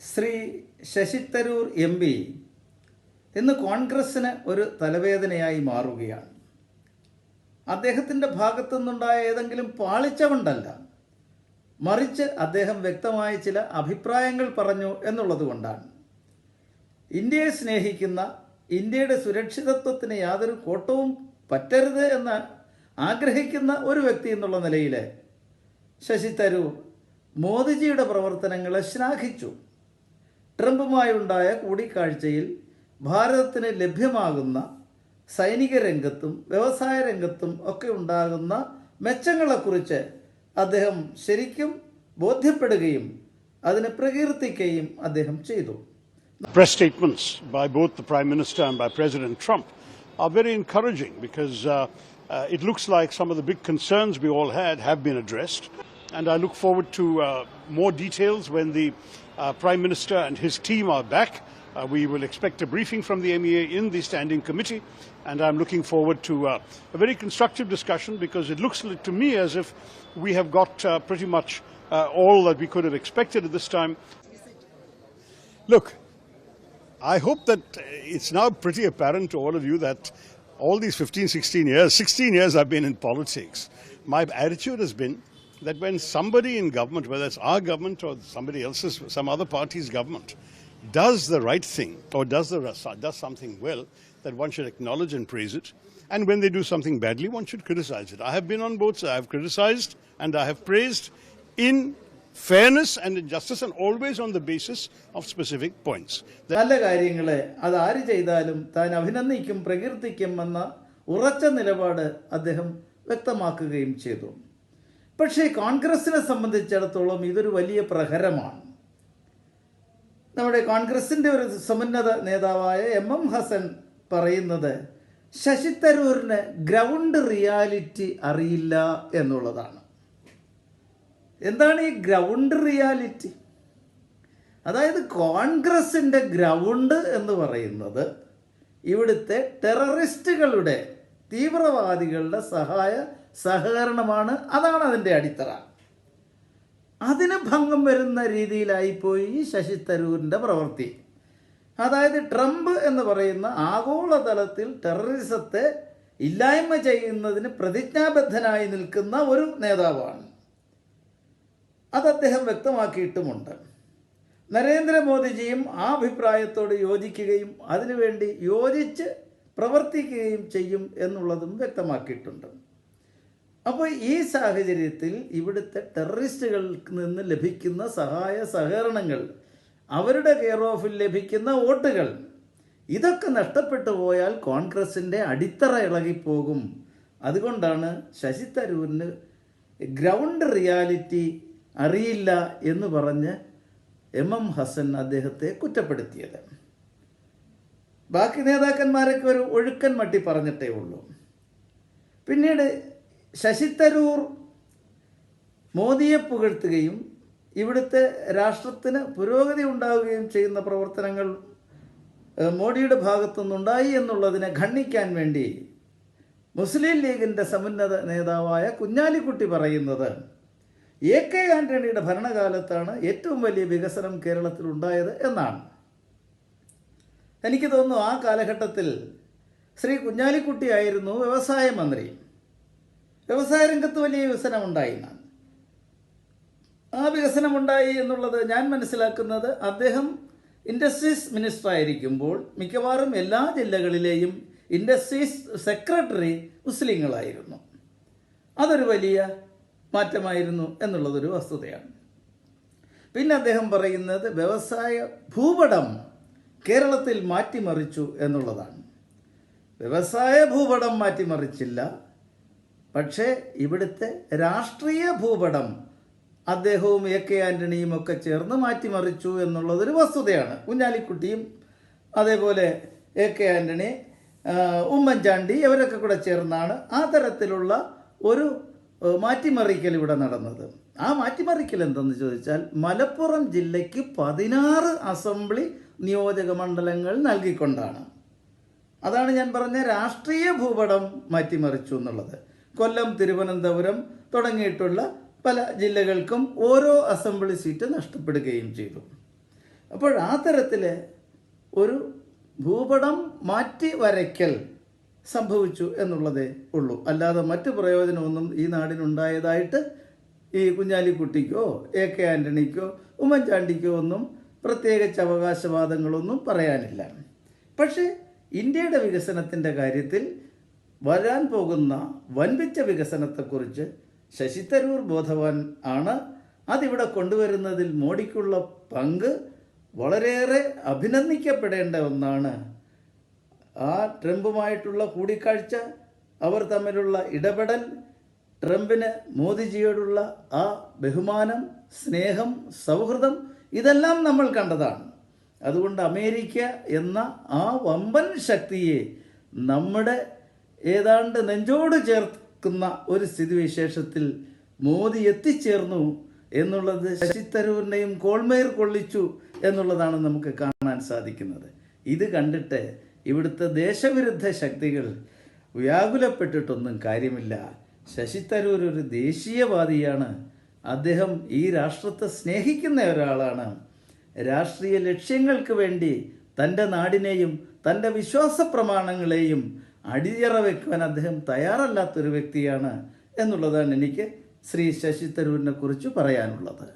Shri Shashi Tharoor M P ഇന്ന് കോൺഗ്രസ്സിന് ഒരു തലവേദനയായി മാറുകയാണ്. അദ്ദേഹത്തിന്റെ ഭാഗത്തു നിന്നുണ്ടായ ഏതെങ്കിലും പാളിച്ച കൊണ്ടല്ല മറിച്ച് അദ്ദേഹം വ്യക്തമായ ചില അഭിപ്രായങ്ങൾ പറഞ്ഞു എന്നുള്ളത് കൊണ്ടാണ്. ഇന്ത്യയെ സ്നേഹിക്കുന്ന ഇന്ത്യയുടെ സുരക്ഷിതത്വത്തിന് യാതൊരു കോട്ടവും പറ്റരുത് എന്ന് ആഗ്രഹിക്കുന്ന ഒരു വ്യക്തി എന്നുള്ള നിലയിൽ ശശി തരൂർ മോദിജിയുടെ പ്രവർത്തനങ്ങളെ ശ്ലാഘിച്ചു ട്രംപുമായുണ്ടായ കൂടിക്കാഴ്ചയിൽ ഭാരതത്തിന് ലഭ്യമാകുന്ന സൈനിക രംഗത്തും വ്യവസായ രംഗത്തും ഒക്കെ ഉണ്ടാകുന്ന മെച്ചങ്ങളെക്കുറിച്ച് അദ്ദേഹം ശരിക്കും ബോധ്യപ്പെടുകയും അതിനെ പ്രകീർത്തിക്കുകയും അദ്ദേഹം ചെയ്തു press statements by both the Prime Minister and by President Trump are very encouraging because uh, uh, it looks like some of the big concerns we all had have been addressed. And I look forward to uh, more details when the uh, Prime Minister and his team are back. Uh, we will expect a briefing from the MEA in the Standing Committee, and I'm looking forward to uh, a very constructive discussion because it looks to me as if we have got uh, pretty much uh, all that we could have expected at this time. Look, I hope that it's now pretty apparent to all of you that all these 15, 16 years, 16 years I've been in politics, my attitude has been that when somebody in government, whether it's our government or somebody else's, some other party's government, does the right thing or does, the, does something well, that one should acknowledge and praise it. And when they do something badly, one should criticize it. I have been on both sides. I have criticized and I have praised in fairness and in justice and always on the basis of specific points. നല്ല കാര്യങ്ങളെ അത് ആര് ചെയ്താലും താൻ അഭിനന്ദിക്കും പ്രകീർത്തിക്കും എന്ന ഉറച്ച നിലപാട് അദ്ദേഹം വ്യക്തമാക്കുകയും ചെയ്തു പക്ഷേ കോൺഗ്രസിനെ സംബന്ധിച്ചിടത്തോളം ഇതൊരു വലിയ പ്രഹരമാണ്. നമ്മുടെ കോൺഗ്രസിന്റെ ഒരു സമുന്നത നേതാവായ എം എം ഹസൻ പറയുന്നത് ശശി തരൂരിന് ഗ്രൗണ്ട് റിയാലിറ്റി അറിയില്ല എന്നുള്ളതാണ്. എന്താണ് ഈ ഗ്രൗണ്ട് റിയാലിറ്റി? അതായത് കോൺഗ്രസിന്റെ ഗ്രൗണ്ട് എന്ന് പറയുന്നത് ഇവിടുത്തെ ടെററിസ്റ്റുകളുടെ തീവ്രവാദികളുടെ സഹായ സഹകരണമാണ്. അതാണ് അതിന്റെ അടിത്തറ. അതിന് ഭംഗം വരുന്ന രീതിയിലായിപ്പോയി ശശി തരൂരിന്റെ പ്രവൃത്തി. അതായത് ട്രംപ് എന്ന് പറയുന്ന ആഗോളതലത്തിൽ ടെററിസത്തെ ഇല്ലായ്മ ചെയ്യുന്നതിന് പ്രതിജ്ഞാബദ്ധനായി നിൽക്കുന്ന ഒരു നേതാവാണ്. അത് അദ്ദേഹം വ്യക്തമാക്കിയിട്ടുമുണ്ട്. നരേന്ദ്രമോദിജിയും ആ അഭിപ്രായത്തോട് യോജിക്കുകയും അതിനുവേണ്ടി യോജിച്ച് പ്രവർത്തിക്കുകയും ചെയ്യും എന്നുള്ളതും വ്യക്തമാക്കിയിട്ടുണ്ട്. അപ്പോൾ ഈ സാഹചര്യത്തിൽ ഇവിടുത്തെ ടെററിസ്റ്റുകൾക്ക് നിന്ന് ലഭിക്കുന്ന സഹായ സഹകരണങ്ങൾ അവരുടെ കെയർ ഓഫിൽ ലഭിക്കുന്ന വോട്ടുകൾ ഇതൊക്കെ നഷ്ടപ്പെട്ടു പോയാൽ കോൺഗ്രസിന്റെ അടിത്തറ ഇളകിപ്പോകും. അതുകൊണ്ടാണ് ശശി തരൂരിന് ഗ്രൗണ്ട് റിയാലിറ്റി അറിയില്ല എന്ന് പറഞ്ഞ് എം എം ഹസൻ അദ്ദേഹത്തെ കുറ്റപ്പെടുത്തിയത്. ബാക്കി നേതാക്കന്മാരൊക്കെ ഒരു ഒഴുക്കൻ മട്ടി പറഞ്ഞിട്ടേ ഉള്ളൂ. പിന്നീട് ശശി തരൂർ മോദിയെ പുകഴ്ത്തുകയും ഇവിടുത്തെ രാഷ്ട്രത്തിന് പുരോഗതി ഉണ്ടാവുകയും ചെയ്യുന്ന പ്രവർത്തനങ്ങൾ മോഡിയുടെ ഭാഗത്തുനിന്നുണ്ടായി എന്നുള്ളതിനെ ഖണ്ഡിക്കാൻ വേണ്ടി മുസ്ലിം ലീഗിന്റെ സമുന്നത നേതാവായ കുഞ്ഞാലിക്കുട്ടി പറയുന്നത് എ കെ ആന്റണിയുടെ ഭരണകാലത്താണ് ഏറ്റവും വലിയ വികസനം കേരളത്തിൽ ഉണ്ടായത് എന്നാണ്. എനിക്ക് തോന്നുന്നു ആ കാലഘട്ടത്തിൽ ശ്രീ കുഞ്ഞാലിക്കുട്ടി ആയിരുന്നു വ്യവസായ മന്ത്രി. വ്യവസായ രംഗത്ത് വലിയ വികസനം ഉണ്ടായി എന്നാണ്. ആ വികസനം ഉണ്ടായി എന്നുള്ളത് ഞാൻ മനസ്സിലാക്കുന്നത് അദ്ദേഹം ഇൻഡസ്ട്രീസ് മിനിസ്റ്റർ ആയിരിക്കുമ്പോൾ മിക്കവാറും എല്ലാ ജില്ലകളിലെയും ഇൻഡസ്ട്രീസ് സെക്രട്ടറി മുസ്ലിങ്ങളായിരുന്നു. അതൊരു വലിയ മാറ്റമായിരുന്നു എന്നുള്ളതൊരു വസ്തുതയാണ്. പിന്നെ അദ്ദേഹം പറയുന്നത് വ്യവസായ ഭൂപടം കേരളത്തിൽ മാറ്റിമറിച്ചു എന്നുള്ളതാണ്. വ്യവസായ ഭൂപടം മാറ്റിമറിച്ചില്ല പക്ഷേ ഇവിടുത്തെ രാഷ്ട്രീയ ഭൂപടം അദ്ദേഹവും എ കെ ആന്റണിയും ഒക്കെ ചേർന്ന് മാറ്റിമറിച്ചു എന്നുള്ളതൊരു വസ്തുതയാണ്. കുഞ്ഞാലിക്കുട്ടിയും അതേപോലെ എ കെ ആന്റണി ഉമ്മൻചാണ്ടി ഇവരൊക്കെ കൂടെ ചേർന്നാണ് ആ തരത്തിലുള്ള ഒരു മാറ്റിമറിക്കൽ ഇവിടെ നടന്നത്. ആ മാറ്റിമറിക്കൽ എന്തെന്ന് ചോദിച്ചാൽ മലപ്പുറം ജില്ലയ്ക്ക് പതിനാറ് അസംബ്ലി നിയോജക മണ്ഡലങ്ങൾ നൽകിക്കൊണ്ടാണ്. അതാണ് ഞാൻ പറഞ്ഞ രാഷ്ട്രീയ ഭൂപടം മാറ്റിമറിച്ചു എന്നുള്ളത്. കൊല്ലം തിരുവനന്തപുരം തുടങ്ങിയിട്ടുള്ള പല ജില്ലകൾക്കും ഓരോ അസംബ്ലി സീറ്റ് നഷ്ടപ്പെടുകയും ചെയ്തു. അപ്പോൾ ആ തരത്തിൽ ഒരു ഭൂപടം മാറ്റി വരയ്ക്കൽ സംഭവിച്ചു എന്നുള്ളതേ ഉള്ളൂ. അല്ലാതെ മറ്റു പ്രയോജനമൊന്നും ഈ നാടിനുണ്ടായതായിട്ട് ഈ കുഞ്ഞാലിക്കുട്ടിക്കോ എ കെ ആന്റണിക്കോ ഉമ്മൻചാണ്ടിക്കോ ഒന്നും പ്രത്യേകിച്ച് അവകാശവാദങ്ങളൊന്നും പറയാനില്ല. പക്ഷേ ഇന്ത്യയുടെ വികസനത്തിന്റെ കാര്യത്തിൽ വരാൻ പോകുന്ന വൻപിച്ച വികസനത്തെക്കുറിച്ച് ശശി തരൂർ ബോധവാൻ ആണ്. അതിവിടെ കൊണ്ടുവരുന്നതിൽ മോഡിക്കുള്ള പങ്ക് വളരെയേറെ അഭിനന്ദിക്കപ്പെടേണ്ട ഒന്നാണ്. ആ ട്രംപുമായിട്ടുള്ള കൂടിക്കാഴ്ച അവർ തമ്മിലുള്ള ഇടപെടൽ ട്രംപിന് മോദിജിയോടുള്ള ആ ബഹുമാനം സ്നേഹം സൗഹൃദം ഇതെല്ലാം നമ്മൾ കണ്ടതാണ്. അതുകൊണ്ട് അമേരിക്ക എന്ന ആ വമ്പൻ ശക്തിയെ നമ്മുടെ ഏതാണ്ട് നെഞ്ചോട് ചേർക്കുന്ന ഒരു സ്ഥിതിവിശേഷത്തിൽ മോദി എത്തിച്ചേർന്നു എന്നുള്ളത് ശശി തരൂരിനെയും കോൾമേർ കൊള്ളിച്ചു എന്നുള്ളതാണ് നമുക്ക് കാണാൻ സാധിക്കുന്നത്. ഇത് കണ്ടിട്ട് ഇവിടുത്തെ ദേശവിരുദ്ധ ശക്തികൾ വ്യാകുലപ്പെട്ടിട്ടൊന്നും കാര്യമില്ല. ശശി തരൂർ ഒരു ദേശീയവാദിയാണ്. അദ്ദേഹം ഈ രാഷ്ട്രത്തെ സ്നേഹിക്കുന്ന ഒരാളാണ്. രാഷ്ട്രീയ ലക്ഷ്യങ്ങൾക്ക് വേണ്ടി തന്റെ നാടിനെയും തന്റെ വിശ്വാസ പ്രമാണങ്ങളെയും അടിയറ വെക്കുവാൻ അദ്ദേഹം തയ്യാറല്ലാത്തൊരു വ്യക്തിയാണ് എന്നുള്ളതാണ് എനിക്ക് ശ്രീ ശശി തരൂരിനെ കുറിച്ച് പറയാനുള്ളത്.